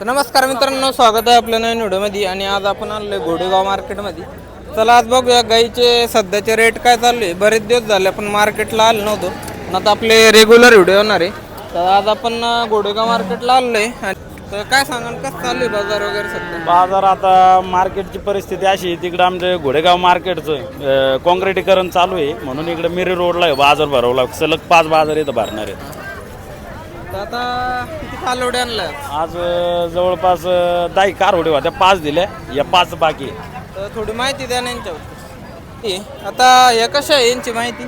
तर नमस्कार मित्रांनो स्वागत आहे आपल्या नवीन व्हिडिओमध्ये आणि आज आपण आलोय घोडेगाव मार्केटमध्ये. चला आज बघूया गाईचे सध्याचे रेट काय चालू आहे. बरेच दिवस झाले आपण मार्केटला आलो नव्हतो. पण आता आपले रेग्युलर व्हिडिओ होणार आहे. तर आज आपण घोडेगाव मार्केटला आलोय तर काय सांगाल कसं चालू आहे बाजार वगैरे सध्या? बाजार आता मार्केटची परिस्थिती अशी आहे तिकडं आमचं घोडेगाव मार्केटचं काँक्रिटीकरण चालू आहे. म्हणून इकडे मिरी रोडला आहे बाजार भरवला सलग पाच बाजार इथं भरणार आहेत. तर आता किती आणलाय आज अं, जवळपास अं, दहा कारवडे होत्या. पाच दिल्या या पाच बाकी. आहे. तर थोडी माहिती द्या ना यांच्यावर. आता हे कशा आहे यांची माहिती?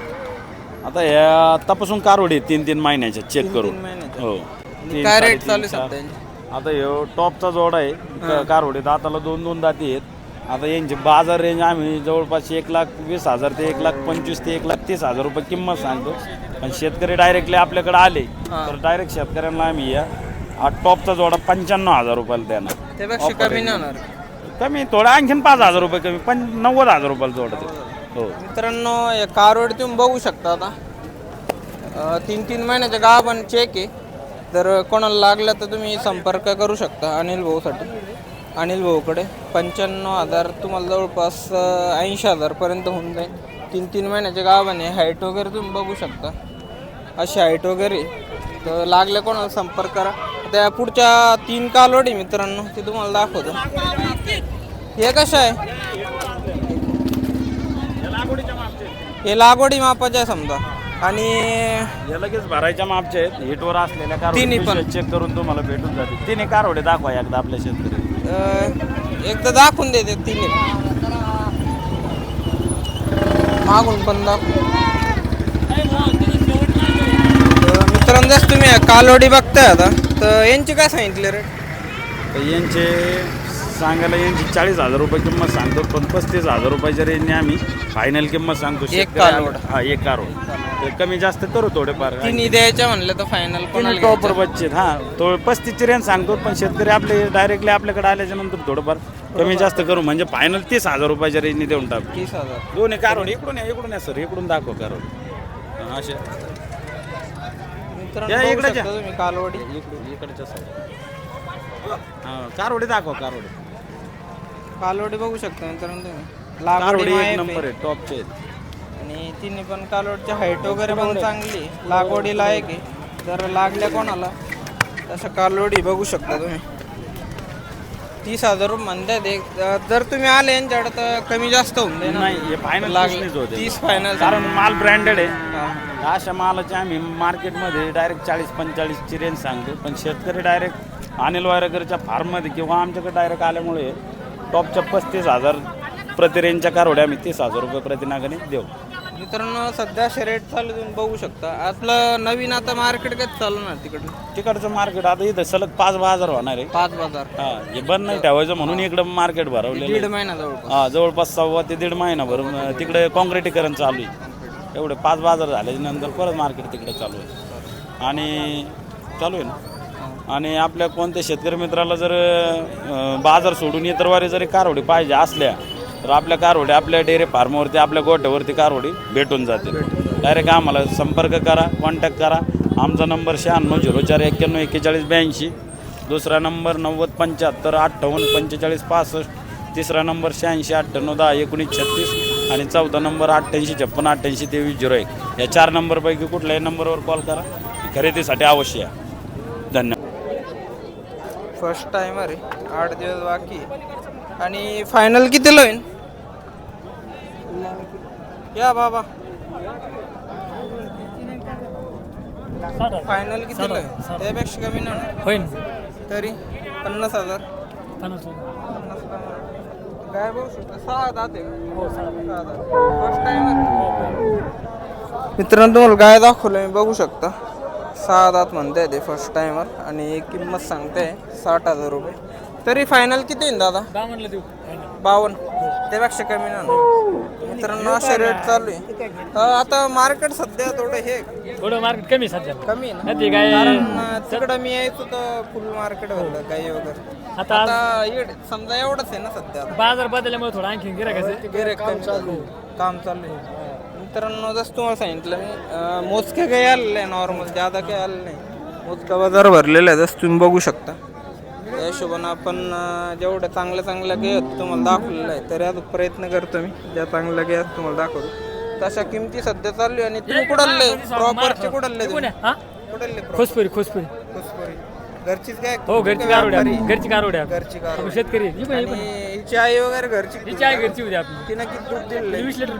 आता या तपासून कारवडे आहेत तीन तीन महिन्याच्या चेक करून. महिन्याच्या. हो. तीन, काय रेट साडेतीन, चालू आहे चार. सध्या यांचे? आता ह्यो टॉपचा जोड आहे क- कारवडे दाताला दोन दोन दाती आहेत. आता यांची बाजार रेंज आम्ही जवळपास एक लाख वीस हजार ते एक लाख पंचवीस ते एक लाख तीस हजार रुपये किंमत सांगतो. पण शेतकरी डायरेक्टली आपल्याकडे आले तर डायरेक्ट शेतकऱ्यांना आम्ही या हा टॉपचा जोडा पंच्याण्णव हजार रुपयाला देणार. त्यापेक्षा कमी नाही होणार. कमी थोडा आणखीन पाच हजार रुपये कमी पण नव्वद हजार रुपयाला जोडा ते. हो. मित्रांनो या कारवड तुम्ही बघू शकता आता. अं, तीन तीन महिन्याच्या गाव पण चेक आहे. जर कोणाला लागलं तर तुम्ही संपर्क करू शकता अनिल भाऊसाठी. अनिल भाऊकडे. पंच्याण्णव हजार तुम्हाला जवळपास ऐंशी हजारपर्यंत होऊन जाईल. तीन तीन महिन्याच्या गावाने हाईट वगैरे तुम्ही बघू शकता. अशी हाईट वगैरे. तर लागले कोणाला संपर्क करा. त्या पुढच्या तीन कालोडी मित्रांनो ते तुम्हाला दाखवतो. हे कसं आहे? हे लागवडी मापाचे आहे समजा. आणि हे लगेच भरायच्या मापचे आहेत. हिटवर असलेल्या तिन्ही कारवडे पण. चेक करून तुम्हाला भेटून जाते तिन्ही कारवडे दाखवा एकदा आपल्या शेतकरी. एकदा दाखवून देते तिने. मागून पण मित्रांनो जसं तुम्ही कालोडी बघताय आता. तर यांची काय सांगितले रेट तर यांचे सांगायला यांची चाळीस हजार रुपये किंमत सांगतो पण पस्तीस हजार रुपयाच्या रेंजने आम्ही फायनल किंमत सांगतो. शेतकरी कालवड. हा एक कारोड. कमी जास्त करू थोडेफार. तिन्ही द्यायच्या म्हणलं तर फायनल कोणाला टॉपर? बच्चे हा तो पस्तीसची रेंज सांगतो पण शेतकरी आपले डायरेक्टली आपल्याकडे आल्याच्यानंतर थोडंफार कमी जास्त करू. म्हणजे फायनल तीस हजार रुपयाच्या रेंजने देऊन टाकू. तीस हजार. दोन्ही कारोड इकडून या इकडून या सर इकडून दाखव कारोड हा, असे. या इकडे शकता जा. तुम्ही कालवडी. इकडच्या. हा कारवडी दाखव कारवडी कालवडी बघू शकता मित्रांनो तुम्ही. कारवडी लागवडी एक नंबर आहे. आहे टॉपचे आहेत आणि तिन्ही पण कालवडची हाईट वगैरे पण चांगली. लागवडीला आहे की? जर लागल्या कोणाला तसं कालवडी बघू शकता तुम्ही. तीस हजार रुपये म्हणतात एक जर तुम्ही आले यांच्याकडे तर कमी जास्त होऊन जाईल नाही हे फायनल लागले. तीस फायनल कारण माल ब्रँडेड आहे. अशा मालाचे आम्ही मार्केटमध्ये डायरेक्ट चाळीस पंचेचाळीसची रेंज सांगतो. पण शेतकरी डायरेक्ट अनिल वायरकरच्या फार्ममध्ये किंवा आमच्याकडे डायरेक्ट आल्यामुळे टॉपच्या पस्तीस हजार प्रति रेंजच्या कारवड्या आम्ही तीस हजार रुपये प्रतिनागाने देऊ. मित्रांनो सध्या रेट चालू तुम्ही बघू शकता. आपलं नवीन आता मार्केट काय चालू ना तिकडलं तिकडचं मार्केट आता इथं सलग पाच बाजार होणार आहे. पाच बाजार. हा हे बंद नाही ठेवायचं म्हणून इकडं मार्केट भरवलेलं दीड आहे. महिना जवळपास. हा जवळपास सव्वा ते दीड महिनाभर अं, तिकडे कॉन्क्रिटीकरण चालू आहे. एवढे पाच बाजार झाल्याच्यानंतर परत मार्केट तिकडे चालू आहे. आणि चालू आहे ना? आणि आपल्या कोणत्या शेतकरी मित्राला जर अं, बाजार सोडून इतर वारी जरी कारवडी पाहिजे असल्या तर आपल्या कारवडी आपल्या डेअरी फार्मवरती आपल्या गोठ्यावरती कारवडी भेटून जाते डायरेक्ट आम्हाला संपर्क करा कॉन्टॅक्ट करा. आमचा नंबर शहाण्णव झिरो चार एक्क्याण्णव एक्केचाळीस ब्याऐंशी. दुसरा नंबर नव्वद पंच्याहत्तर अठ्ठावन्न पंचेचाळीस पासष्ट. तिसरा नंबर शहाऐंशी अठ्ठ्याण्णव दहा एकोणीस छत्तीस. आणि चौथा नंबर अठ्ठ्याऐंशी छप्पन अठ्ठ्याऐंशी तेवीस झिरो एक. या चार नंबरपैकी कुठल्याही नंबरवर कॉल करा. खरेदीसाठी अवश्य या. धन्यवाद. फर्स्ट टाइमर अरे आठ दिवस बाकी आणि फायनल कितीला होईल या बाबा. फायनल कितीला होईल त्यापेक्षा कमी नाही. होईन. तरी पन्नास हजार. पन्नास. काय बघू शकता सहा दात आहे. दात. फर्स्ट टाइमर मित्रांनो तुम्हाला गाय दाखवलं मी बघू शकता. सहा दात म्हणताय ते फर्स्ट टाइमर आणि किंमत सांगते साठ हजार रुपये. तरी फायनल किती येईल दादा? दहा म्हणलं देऊ. बावन्न. त्यापेक्षा कमी नाही होणार. मित्रांनो असे रेट चालू आहे. अं, आता मार्केट सध्या थोडं हे थोडं मार्केट कमी सध्या. कमी आहे ना? नाही ते काय कारण अं, तिकडं मी यायचो तर फुल मार्केट होतं गाई वगैरे. आता आता इकडे समजा एवढंच आहे ना सध्या. बाजार बदलल्यामुळे थोडं आणखी गिरायचं गिऱ्हाईक कमी चालू आहे. काम चालू आहे. मित्रांनो जसं तुम्हाला सांगितलं मी अं, मोजके काही आलेले आहे नॉर्मल जादा काही आले नाही. मोजका बाजार भरलेला आहे जसं तुम्ही बघू शकता. हिशोबानं आपण अं, जेवढ्या चांगल्या चांगल्या घेत तुम्हाला दाखवलेलं आहे तरी अजून प्रयत्न करतो मी. ज्या चांगल्या घेत तुम्हाला दाखवतो. तशा किमती सध्या चालू आहे आणि तुम्ही प्रॉपरचे कुठले तुम्ही? हा? कुठले खोसपुरी खोसपुरी. खुसपुरी. घरचीच काय हो घरची व्यापारी? घरची कारवड्या घरची आपण शेतकरी. ही ही हिची आई वगैरे घरची ही चाय घरची होती आपली. तिनं किती दूध ही आहे? वीस लिटर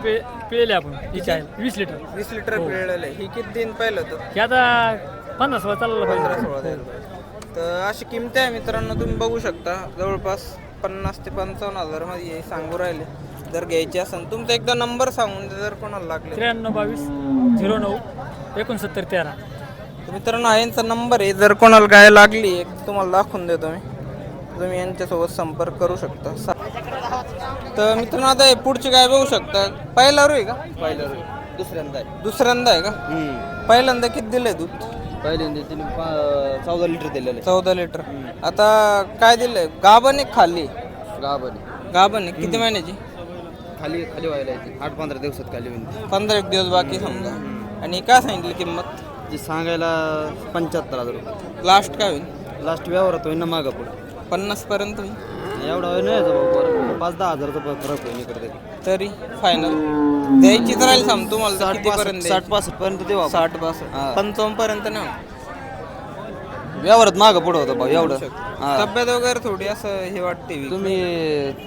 पिळेली आपण ही चाय. वीस लिटर. वीस लिटर पिळलेलं आहे. ही किती दिन पहिलं होतं? ही आता पन्नास वर चाललं पंधरा सोळा पाहिजे. तर अशी किमती आहे मित्रांनो तुम्ही बघू शकता. जवळपास पन्नास ते पंचावन्न हजारमध्ये हे सांगू राहिले. जर घ्यायची असेल तुमचा एकदा नंबर सांगून द्या जर कोणाला लागले. त्र्याण्णव बावीस झिरो नऊ एकोणसत्तर तेरा. तर मित्रांनो हा यांचा नंबर आहे. जर कोणाला गाय लागली एक तुम्हाला दाखवून देतो मी. तुम्ही यांच्यासोबत संपर्क करू शकता. सा- तर मित्रांनो आता हे पुढची गाय बघू शकता? पहिला रू आहे का? पहिलं दुसऱ्यांदा आहे. दुसऱ्यांदा आहे का? पहिल्यांदा किती दिलंय दूध? पहिल्यांदा तिने पा- चौदा लिटर दिलेलं चौदा लिटर. आता काय दिलंय? गाभण एक खाली गाभण आहे किती महिन्याची? खाली खाली व्हायला येते आठ पंधरा दिवसात खाली होईल पंधरा एक दिवस बाकी समजा. आणि काय सांगितली किंमत? ती सांगायला पंच्याहत्तर हजार रुपये. लास्ट काय होईल? लास्ट व्यवहारात होईल ना मागं पुढं. पन्नास पर्यंत होईल. एवढा वेळ नाही यायचा भाऊ. पाच दहा हजारचा फ- फरक होईल इकडे तरी. फायनल द्यायची तर राहील सांग तुम्हाला तर साठ पर्यंत पासष्ट साठ पासष्ट पर्यंत देऊ आपण. साठ पासष्ट हा. पंचावन्न पर्यंत होणार. व्यवहारात मागं पुढं होतं भाऊ एवढं. हा. तब्येत वगैरे थोडी असं हे वाटते. तुम्ही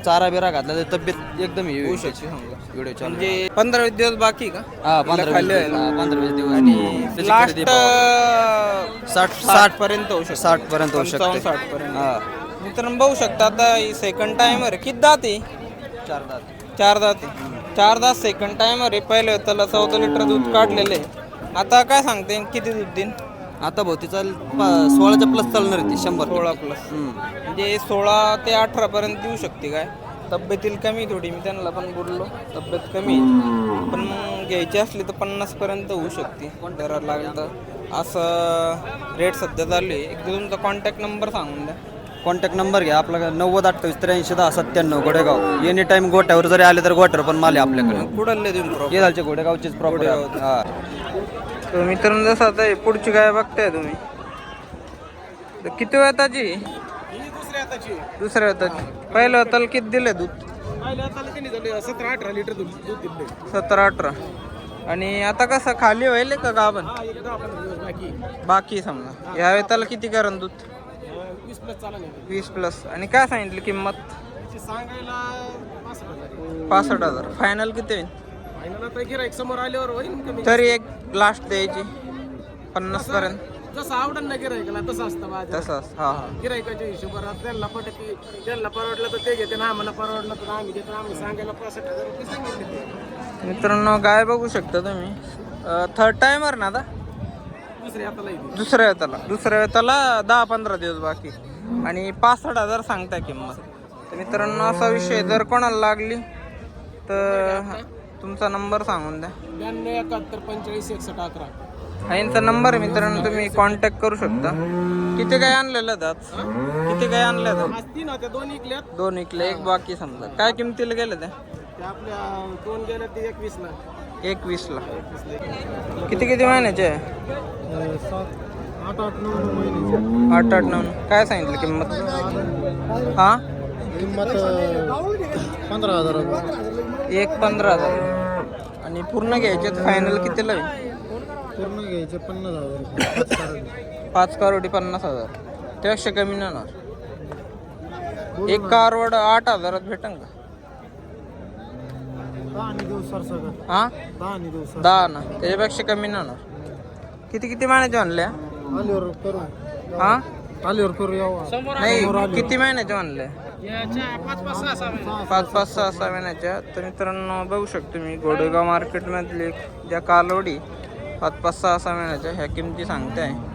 चारा बिरा घातला तर तब्येत एकदम हे होऊ होऊ शकते. समजा व्हिडिओ चालू म्हणजे पंधरा वीस दिवस बाकी का? हा पंधरा वीस आहे. दिवस, हा, पंधरा वीस दिवस. आणि त्याची लास्ट. साठ साठ पर्यंत होऊ शकते. साठ पर्यंत होऊ शकते. साठ पर्यंत. हा. मित्रांनो बघू शकता आता ही सेकंड टाइमर किती दात आहे? चार दात. चार दात आहे. चार दात सेकंड टाइमर आहे. पहिले त्याला चौदा लिटर दूध काढलेलं आहे. आता काय सांगते? किती दूध देईन? आता भाऊ तिचा प- सोळाच्या प्लस चालणार आहे ती शंभर सोळा प्लस हम्म. म्हणजे सोळा ते अठरा पर्यंत देऊ शकते काय? तब्येतील कमी थोडी मी त्यांना पण बोललो. तब्येत कमी आहे. पण मग घ्यायची असली तर पन्नास पर्यंत होऊ शकते. जरा लागलं तर. असं रेट सध्या चालू आहे. एकदा तुमचा कॉन्टॅक्ट नंबर सांगून द्या. कॉन्टॅक्ट नंबर घ्या. आपला नव्वद अठ्ठावीस त्र्याऐंशी दहा सत्त्याण्णव गोडेगाव एनी टाइम गोट्यावर जरी आले तर गोट्यावर पण माल आहे आपल्याकडे. कुठले तुम्ही प्रॉपर ये झालचे गोडेगावचीच प्रॉपर हा. तर मित्रांनो जसं आता हे पुढची गाय बघताय तुम्ही. तर किती वेताची दुसऱ्या वेताची पहिल्या वेताला किती दिले दूध? सतरा अठरा लिटर दूध दूध दिले सतरा अठरा. आणि आता कसं खाली व्हायले का गाभण? बाकी. बाकी समजा. ह्या वेताला किती करण दूध? वीस प्लस चाला नाही वीस प्लस. आणि काय सांगितली किंमत? त्याची सांगायला पासष्ट हजार पासष्ट हजार. फायनल किती होईल? फायनल आता गिराईक समोर आल्यावर होईल कमी. तरी एक लास्ट द्यायची. पन्नास पर्यंत. जसं आवडन ना गिराईकला तसं असतं माझं. तसंच हा हा. गिराईकाच्या हिशोबात त्यांना पटकी त्यांना परवडलं तर ते घेते ना आम्हाला परवडलं तर आम्ही घेतो आम्ही सांगायला पासष्ट हजार रुपये सांगितले. मित्रांनो गाय बघू शकता तुम्ही. थर्ड टाइमर ना आता? दुसरे आता येते. दुसऱ्या वेताला दुसऱ्या वेताला दहा पंधरा दिवस बाकी. आणि पासष्ट हजार सांगताय किंमत. तर मित्रांनो असा विषय जर कोणाला लागली तर तुमचा नंबर सांगून द्या. ब्याण्णव एकाहत्तर पंचेचाळीस एकसष्ट अकरा. हा यांचा नंबर आहे मित्रांनो तुम्ही कॉन्टॅक्ट करू शकता. किती काय आणलेलं दात? किती काय आज तीन होत्या दोन इकल्यात दोन इकले एक बाकी समजा. काय किमतीला गेलं त्या त्या आपल्या दोन गेल्या ते एकवीसला. एक वीसला किती किती महिन्याचे? आठ आठ नऊ नऊ आठ आठ नऊ काय सांगितलं किंमत? हा? किंमत पंधरा हजार एक पंधरा हजार. आणि पूर्ण घ्यायचे फायनल कितीला होईल? पूर्ण घ्यायचे पन्नास हजार पाच करोडी पन्नास हजार. त्यापेक्षा कमी नाही होणार. एक कारवड आठ हजारात भेटन का दहा आणि देऊ सर सगळं हा? दहा ना त्याच्यापेक्षा कमी नाही होणार. किती किती महिन्याच्या आणल्या? हा? नाही किती महिन्याच्या आणल्या? पाच पाच सहा सहा पाच पाच सहा सहा महिन्याच्या. तर मित्रांनो बघू शकतो मी गोडेगाव मार्केटमधली ज्या कालवडी पाच पाच सहा सहा महिन्याच्या ह्या किमती सांगते आहे